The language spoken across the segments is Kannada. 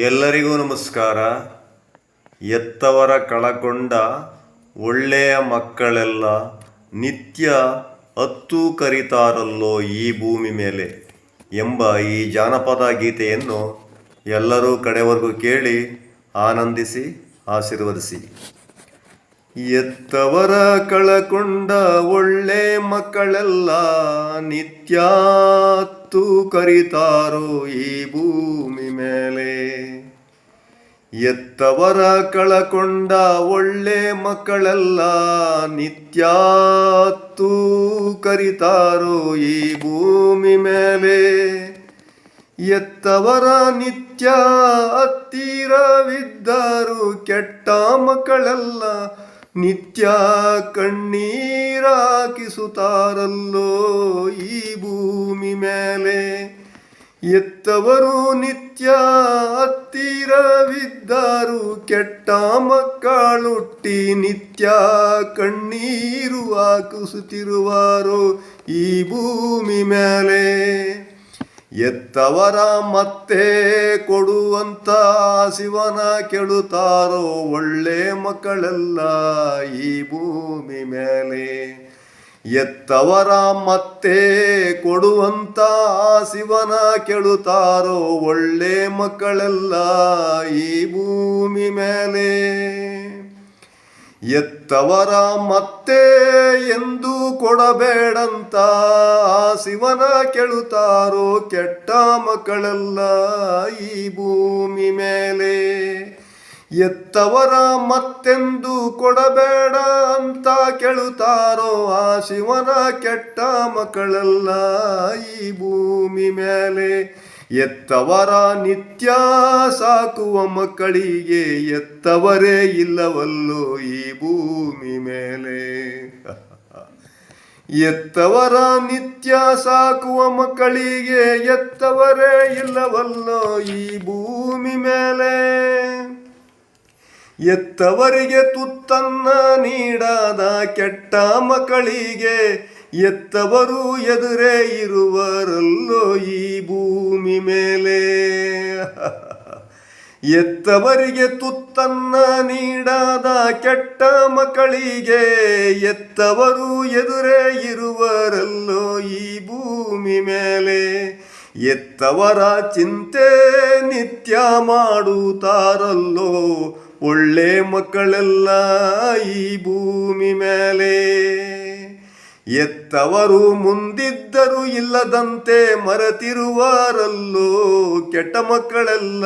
ಎಲ್ಲರಿಗೂ ನಮಸ್ಕಾರ. ಎತ್ತವರ ಕಳಕೊಂಡ ಒಳ್ಳೆಯ ಮಕ್ಕಳೆಲ್ಲ ನಿತ್ಯ ಹತ್ತು ಕರಿತಾರಲ್ಲೋ ಈ ಭೂಮಿ ಮೇಲೆ ಎಂಬ ಈ ಜಾನಪದ ಗೀತೆಯನ್ನು ಎಲ್ಲರೂ ಕಡೆವರೆಗೂ ಕೇಳಿ ಆನಂದಿಸಿ, ಆಶೀರ್ವದಿಸಿ. ಎತ್ತವರ ಕಳಕೊಂಡ ಒಳ್ಳೆ ಮಕ್ಕಳೆಲ್ಲ ನಿತ್ಯಾತ್ತು ಕರಿತಾರೋ ಈ ಭೂಮಿ ಮೇಲೆ. ಎತ್ತವರ ಕಳಕೊಂಡ ಒಳ್ಳೆ ಮಕ್ಕಳೆಲ್ಲ ನಿತ್ಯಾತ್ತು ಕರಿತಾರೋ ಈ ಭೂಮಿ ಮೇಲೆ. ಎತ್ತವರ ನಿತ್ಯ ಹತ್ತಿರವಿದ್ದರು ಕೆಟ್ಟ ಮಕ್ಕಳೆಲ್ಲ ನಿತ್ಯ ಕಣ್ಣೀರಾಕಿಸುತ್ತಾರಲ್ಲೋ ಈ ಭೂಮಿ ಮೇಲೆ. ಎತ್ತವರು ನಿತ್ಯ ಹತ್ತಿರವಿದ್ದರು ಕೆಟ್ಟ ಮಕ್ಕಳುಟ್ಟಿ ನಿತ್ಯ ಕಣ್ಣೀರು ಹಾಕಿಸುತ್ತಿರುವಾರೋ ಈ ಭೂಮಿ ಮೇಲೆ. ಎತ್ತವರ ಮತ್ತೆ ಕೊಡುವಂತ ಶಿವನ ಕೆಳುತ್ತಾರೋ ಒಳ್ಳೆ ಮಕ್ಕಳೆಲ್ಲ ಈ ಭೂಮಿ ಮೇಲೆ. ಎತ್ತವರ ಮತ್ತೆ ಕೊಡುವಂತ ಶಿವನ ಕೆಳುತ್ತಾರೋ ಒಳ್ಳೆ ಮಕ್ಕಳೆಲ್ಲ ಈ ಭೂಮಿ ಮೇಲೆ. ಎತ್ತವರ ಮತ್ತೆ ಎಂದು ಕೊಡಬೇಡಂತ ಶಿವನ ಕೆಳುತ್ತಾರೋ ಕೆಟ್ಟ ಮಕ್ಕಳೆಲ್ಲ ಈ ಭೂಮಿ ಮೇಲೆ. ಎತ್ತವರ ಮತ್ತೆಂದು ಕೊಡಬೇಡ ಅಂತ ಕೇಳುತ್ತಾರೋ ಆ ಶಿವನ ಕೆಟ್ಟ ಮಕ್ಕಳೆಲ್ಲ ಈ ಭೂಮಿ ಮೇಲೆ. ಎತ್ತವರ ನಿತ್ಯ ಸಾಕುವ ಮಕ್ಕಳಿಗೆ ಎತ್ತವರೇ ಇಲ್ಲವಲ್ಲೋ ಈ ಭೂಮಿ ಮೇಲೆ? ಎತ್ತವರ ನಿತ್ಯ ಸಾಕುವ ಮಕ್ಕಳಿಗೆ ಎತ್ತವರೇ ಇಲ್ಲವಲ್ಲೋ ಈ ಭೂಮಿ ಮೇಲೆ? ಎತ್ತವರಿಗೆ ತುತ್ತನ್ನ ನೀಡದ ಕೆಟ್ಟ ಮಕ್ಕಳಿಗೆ ಎತ್ತವರು ಎದುರೇ ಇರುವರಲ್ಲೋ ಈ ಭೂಮಿ ಮೇಲೆ. ಎತ್ತವರಿಗೆ ತುತ್ತನ್ನ ನೀಡಾದ ಕೆಟ್ಟ ಮಕ್ಕಳಿಗೆ ಎತ್ತವರು ಎದುರೇ ಇರುವರಲ್ಲೋ ಈ ಭೂಮಿ ಮೇಲೆ. ಎತ್ತವರ ಚಿಂತೆ ನಿತ್ಯ ಮಾಡುತ್ತಾರಲ್ಲೋ ಒಳ್ಳೆ ಮಕ್ಕಳೆಲ್ಲ ಈ ಭೂಮಿ ಮೇಲೆ. ಎತ್ತವರು ಮುಂದಿದ್ದರು ಇಲ್ಲದಂತೆ ಮರೆತಿರುವಾರಲ್ಲೋ ಕೆಟ್ಟ ಮಕ್ಕಳೆಲ್ಲ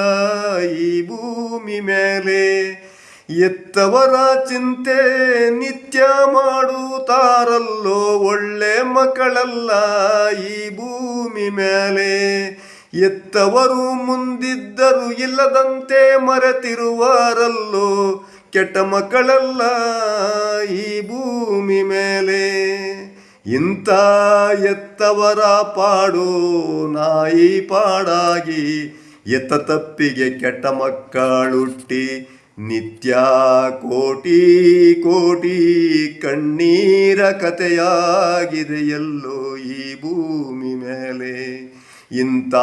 ಈ ಭೂಮಿ ಮೇಲೆ. ಎತ್ತವರ ಚಿಂತೆ ನಿತ್ಯ ಮಾಡುತ್ತಾರಲ್ಲೋ ಒಳ್ಳೆ ಮಕ್ಕಳಲ್ಲ ಈ ಭೂಮಿ ಮೇಲೆ. ಎತ್ತವರು ಮುಂದಿದ್ದರು ಇಲ್ಲದಂತೆ ಮರೆತಿರುವಾರಲ್ಲೋ ಕೆಟ್ಟ ಮಕ್ಕಳೆಲ್ಲ ಈ ಭೂಮಿ ಮೇಲೆ. ಇಂಥ ಎತ್ತವರ ಪಾಡು ನಾಯಿ ಪಾಡಾಗಿ, ಎತ್ತ ತಪ್ಪಿಗೆ ಕೆಟ್ಟ ಮಕ್ಕಳುಟ್ಟಿ, ನಿತ್ಯ ಕೋಟಿ ಕೋಟಿ ಕಣ್ಣೀರ ಕಥೆಯಾಗಿದೆ ಎಲ್ಲೋ ಈ ಭೂಮಿ ಮೇಲೆ. ಇಂಥ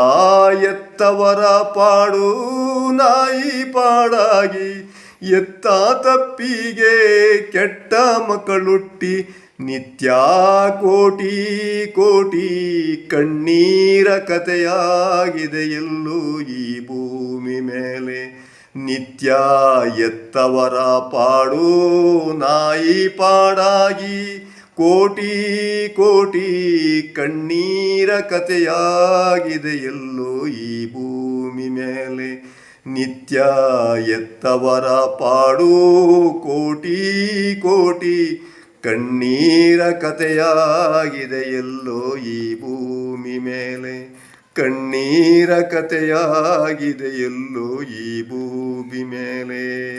ಎತ್ತವರ ಪಾಡು ನಾಯಿ ಪಾಡಾಗಿ, ಎತ್ತ ತಪ್ಪಿಗೆ ಕೆಟ್ಟ ಮಕ್ಕಳುಟ್ಟಿ, ನಿತ್ಯ ಕೋಟಿ ಕೋಟಿ ಕಣ್ಣೀರ ಕಥೆಯಾಗಿದೆ ಎಲ್ಲೂ ಈ ಭೂಮಿ ಮೇಲೆ. ನಿತ್ಯ ಎತ್ತವರ ಪಾಡು ನಾಯಿ ಪಾಡಾಗಿ ಕೋಟಿ ಕೋಟಿ ಕಣ್ಣೀರ ಕಥೆಯಾಗಿದೆ ಎಲ್ಲೋ ಈ ಭೂಮಿ ಮೇಲೆ. ನಿತ್ಯ ಎತ್ತವರ ಪಾಡು ಕೋಟಿ ಕೋಟಿ ಕಣ್ಣೀರ ಕಥೆಯಾಗಿದೆ ಎಲ್ಲೋ ಈ ಭೂಮಿ ಮೇಲೆ. ಕಣ್ಣೀರ ಕಥೆಯಾಗಿದೆ ಎಲ್ಲೋ ಈ ಭೂಮಿ ಮೇಲೆ.